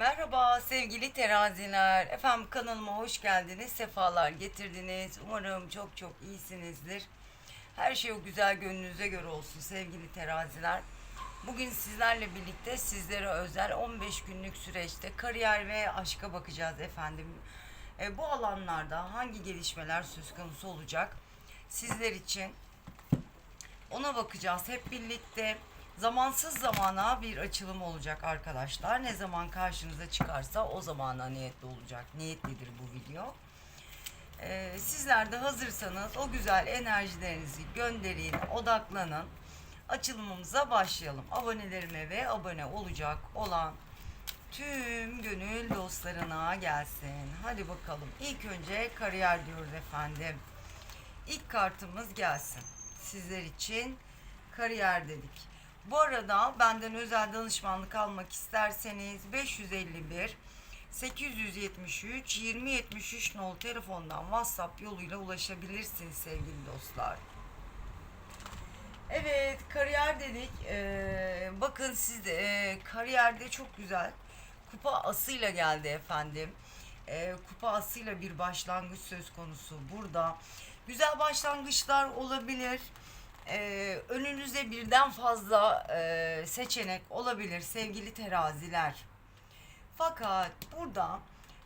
Merhaba sevgili teraziler. Efendim kanalıma hoş geldiniz. Sefalar getirdiniz. Umarım çok çok iyisinizdir. Her şey o güzel gönlünüze göre olsun sevgili teraziler. Bugün sizlerle birlikte sizlere özel 15 günlük süreçte kariyer ve aşka bakacağız efendim. E, bu alanlarda hangi gelişmeler söz konusu olacak? Sizler için ona bakacağız hep birlikte. Zamansız zamana bir açılım olacak arkadaşlar. Ne zaman karşınıza çıkarsa o zamana niyetli olacak. Niyetlidir bu video. Ee, sizler de hazırsanız o güzel enerjilerinizi gönderin, odaklanın. Açılımımıza başlayalım. Abonelerime ve abone olacak olan tüm gönül dostlarına gelsin. Hadi bakalım. İlk önce kariyer diyoruz efendim. İlk kartımız gelsin. Sizler için kariyer dedik. Bu arada benden özel danışmanlık almak isterseniz 551 873 2073 nol telefondan WhatsApp yoluyla ulaşabilirsiniz sevgili dostlar. Evet kariyer dedik. Ee, bakın siz e, kariyerde çok güzel kupa asıyla geldi efendim. Ee, kupa asıyla bir başlangıç söz konusu burada. Güzel başlangıçlar olabilir. Ee, önünüzde birden fazla e, seçenek olabilir sevgili teraziler. Fakat burada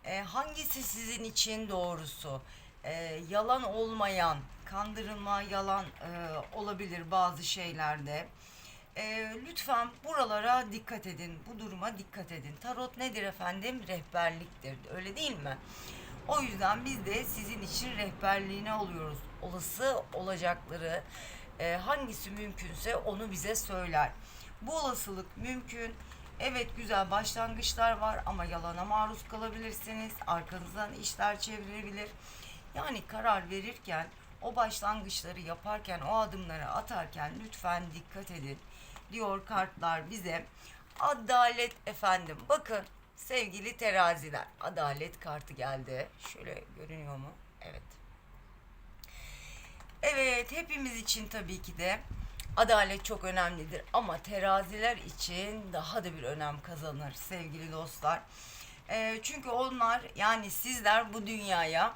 e, hangisi sizin için doğrusu? E, yalan olmayan, kandırılma, yalan e, olabilir bazı şeylerde. E, lütfen buralara dikkat edin, bu duruma dikkat edin. Tarot nedir efendim? Rehberliktir, öyle değil mi? O yüzden biz de sizin için rehberliğine oluyoruz. Olası olacakları e, hangisi mümkünse onu bize söyler. Bu olasılık mümkün. Evet güzel başlangıçlar var ama yalana maruz kalabilirsiniz. Arkanızdan işler çevrilebilir. Yani karar verirken o başlangıçları yaparken o adımları atarken lütfen dikkat edin diyor kartlar bize. Adalet efendim. Bakın sevgili teraziler. Adalet kartı geldi. Şöyle görünüyor mu? Evet. Evet hepimiz için tabii ki de adalet çok önemlidir ama teraziler için daha da bir önem kazanır sevgili dostlar. Ee, çünkü onlar yani sizler bu dünyaya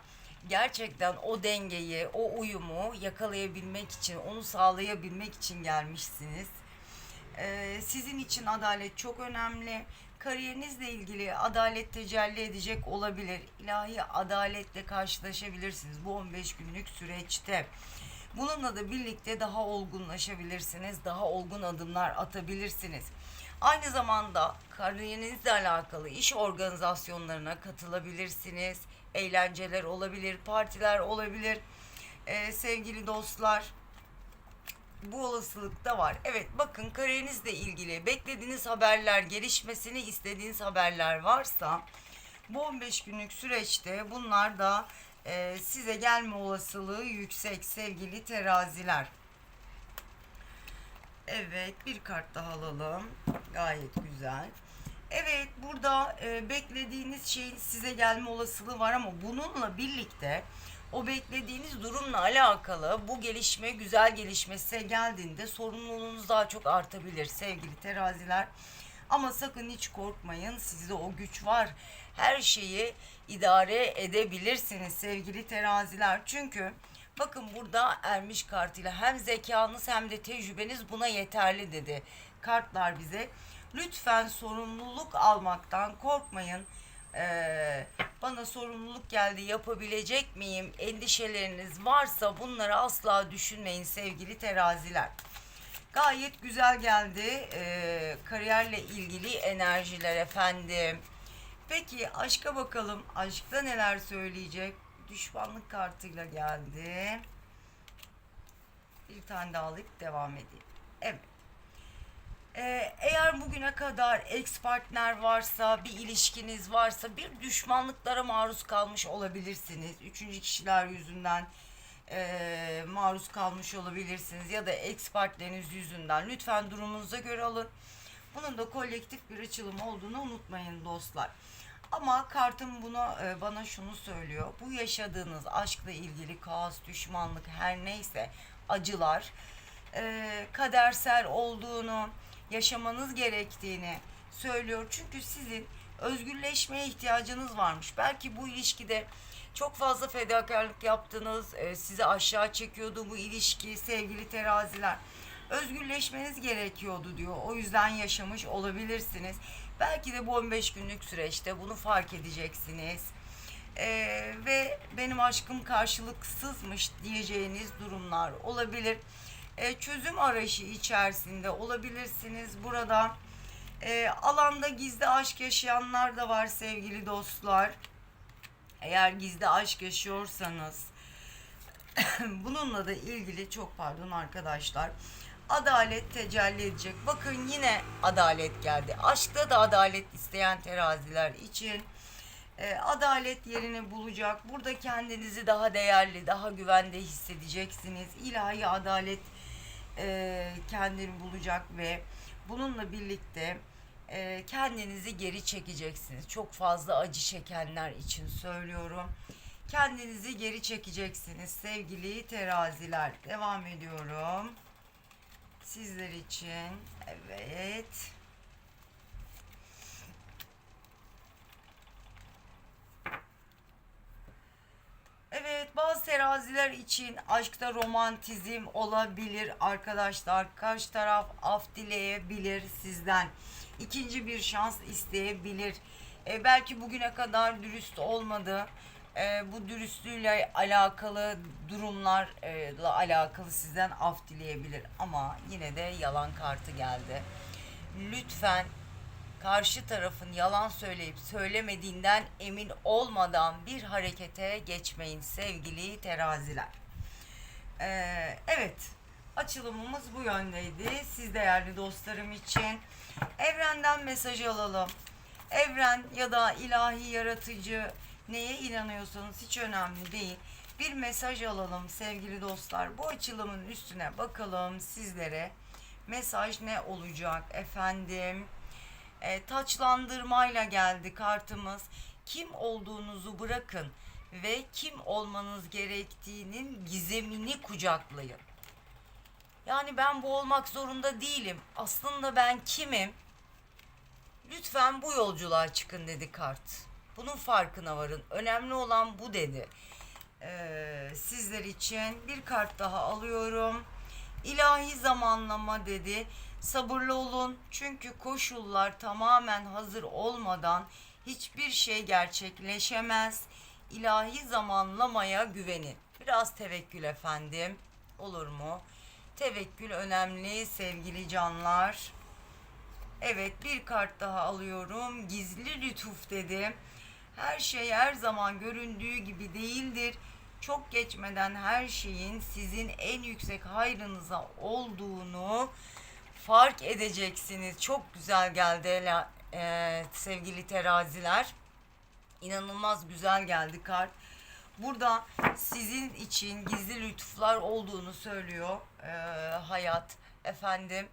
gerçekten o dengeyi, o uyumu yakalayabilmek için, onu sağlayabilmek için gelmişsiniz. Ee, sizin için adalet çok önemli. Kariyerinizle ilgili adalet tecelli edecek olabilir. İlahi adaletle karşılaşabilirsiniz bu 15 günlük süreçte. Bununla da birlikte daha olgunlaşabilirsiniz, daha olgun adımlar atabilirsiniz. Aynı zamanda kariyerinizle alakalı iş organizasyonlarına katılabilirsiniz. Eğlenceler olabilir, partiler olabilir. Ee, sevgili dostlar, bu olasılık da var. Evet bakın kariyerinizle ilgili beklediğiniz haberler, gelişmesini istediğiniz haberler varsa bu 15 günlük süreçte bunlar da e, size gelme olasılığı yüksek sevgili teraziler. Evet bir kart daha alalım. Gayet güzel. Evet burada e, beklediğiniz şeyin size gelme olasılığı var ama bununla birlikte o beklediğiniz durumla alakalı bu gelişme güzel gelişme geldiğinde sorumluluğunuz daha çok artabilir sevgili teraziler. Ama sakın hiç korkmayın sizde o güç var. Her şeyi idare edebilirsiniz sevgili teraziler. Çünkü bakın burada ermiş kartıyla hem zekanız hem de tecrübeniz buna yeterli dedi. Kartlar bize lütfen sorumluluk almaktan korkmayın. Ee, bana sorumluluk geldi yapabilecek miyim endişeleriniz varsa bunları asla düşünmeyin sevgili teraziler. Gayet güzel geldi ee, kariyerle ilgili enerjiler efendim. Peki aşka bakalım. Aşkta neler söyleyecek? Düşmanlık kartıyla geldi. Bir tane daha alıp devam edeyim. Evet. Ee, eğer bugüne kadar ex partner varsa, bir ilişkiniz varsa bir düşmanlıklara maruz kalmış olabilirsiniz. Üçüncü kişiler yüzünden e, maruz kalmış olabilirsiniz ya da ex partneriniz yüzünden. Lütfen durumunuza göre alın. Bunun da kolektif bir açılım olduğunu unutmayın dostlar. Ama kartım bunu e, bana şunu söylüyor. Bu yaşadığınız aşkla ilgili kaos, düşmanlık her neyse acılar e, kadersel olduğunu, yaşamanız gerektiğini söylüyor. Çünkü sizin özgürleşmeye ihtiyacınız varmış. Belki bu ilişkide çok fazla fedakarlık yaptınız, e, sizi aşağı çekiyordu bu ilişki sevgili teraziler. Özgürleşmeniz gerekiyordu diyor. O yüzden yaşamış olabilirsiniz. Belki de bu 15 günlük süreçte bunu fark edeceksiniz. Ee, ve benim aşkım karşılıksızmış diyeceğiniz durumlar olabilir. Ee, çözüm arayışı içerisinde olabilirsiniz. Burada e, alanda gizli aşk yaşayanlar da var sevgili dostlar. Eğer gizli aşk yaşıyorsanız bununla da ilgili çok pardon arkadaşlar adalet tecelli edecek. Bakın yine adalet geldi. Aşkta da adalet isteyen teraziler için e, adalet yerini bulacak. Burada kendinizi daha değerli, daha güvende hissedeceksiniz. İlahi adalet e, kendini bulacak ve bununla birlikte e, kendinizi geri çekeceksiniz. Çok fazla acı çekenler için söylüyorum. Kendinizi geri çekeceksiniz sevgili teraziler. Devam ediyorum. Sizler için. Evet. Evet bazı teraziler için aşkta romantizm olabilir arkadaşlar. Karşı taraf af dileyebilir sizden. İkinci bir şans isteyebilir. E, belki bugüne kadar dürüst olmadı. E, bu dürüstlüğüyle alakalı durumlarla alakalı sizden af dileyebilir. Ama yine de yalan kartı geldi. Lütfen karşı tarafın yalan söyleyip söylemediğinden emin olmadan bir harekete geçmeyin sevgili teraziler. Ee, evet açılımımız bu yöndeydi. Siz değerli dostlarım için evrenden mesaj alalım. Evren ya da ilahi yaratıcı neye inanıyorsanız hiç önemli değil. Bir mesaj alalım sevgili dostlar. Bu açılımın üstüne bakalım sizlere. Mesaj ne olacak efendim? E, taçlandırmayla geldi kartımız. Kim olduğunuzu bırakın ve kim olmanız gerektiğinin gizemini kucaklayın. Yani ben bu olmak zorunda değilim. Aslında ben kimim? Lütfen bu yolculuğa çıkın dedi kart. Bunun farkına varın. Önemli olan bu dedi. Ee, sizler için bir kart daha alıyorum. İlahi zamanlama dedi. Sabırlı olun çünkü koşullar tamamen hazır olmadan hiçbir şey gerçekleşemez. İlahi zamanlamaya güvenin. Biraz tevekkül efendim. Olur mu? Tevekkül önemli sevgili canlar. Evet bir kart daha alıyorum. Gizli lütuf dedi. Her şey her zaman göründüğü gibi değildir. Çok geçmeden her şeyin sizin en yüksek hayrınıza olduğunu fark edeceksiniz. Çok güzel geldi e, sevgili teraziler. İnanılmaz güzel geldi kart. Burada sizin için gizli lütuflar olduğunu söylüyor e, hayat efendim.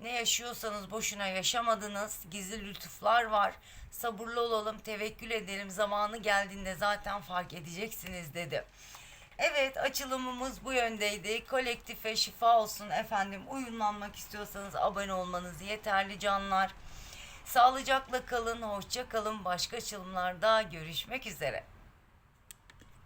Ne yaşıyorsanız boşuna yaşamadınız. Gizli lütuflar var. Sabırlı olalım, tevekkül edelim. Zamanı geldiğinde zaten fark edeceksiniz dedi. Evet açılımımız bu yöndeydi. Kolektife şifa olsun efendim. Uyumlanmak istiyorsanız abone olmanız yeterli canlar. Sağlıcakla kalın, hoşça kalın. Başka açılımlarda görüşmek üzere.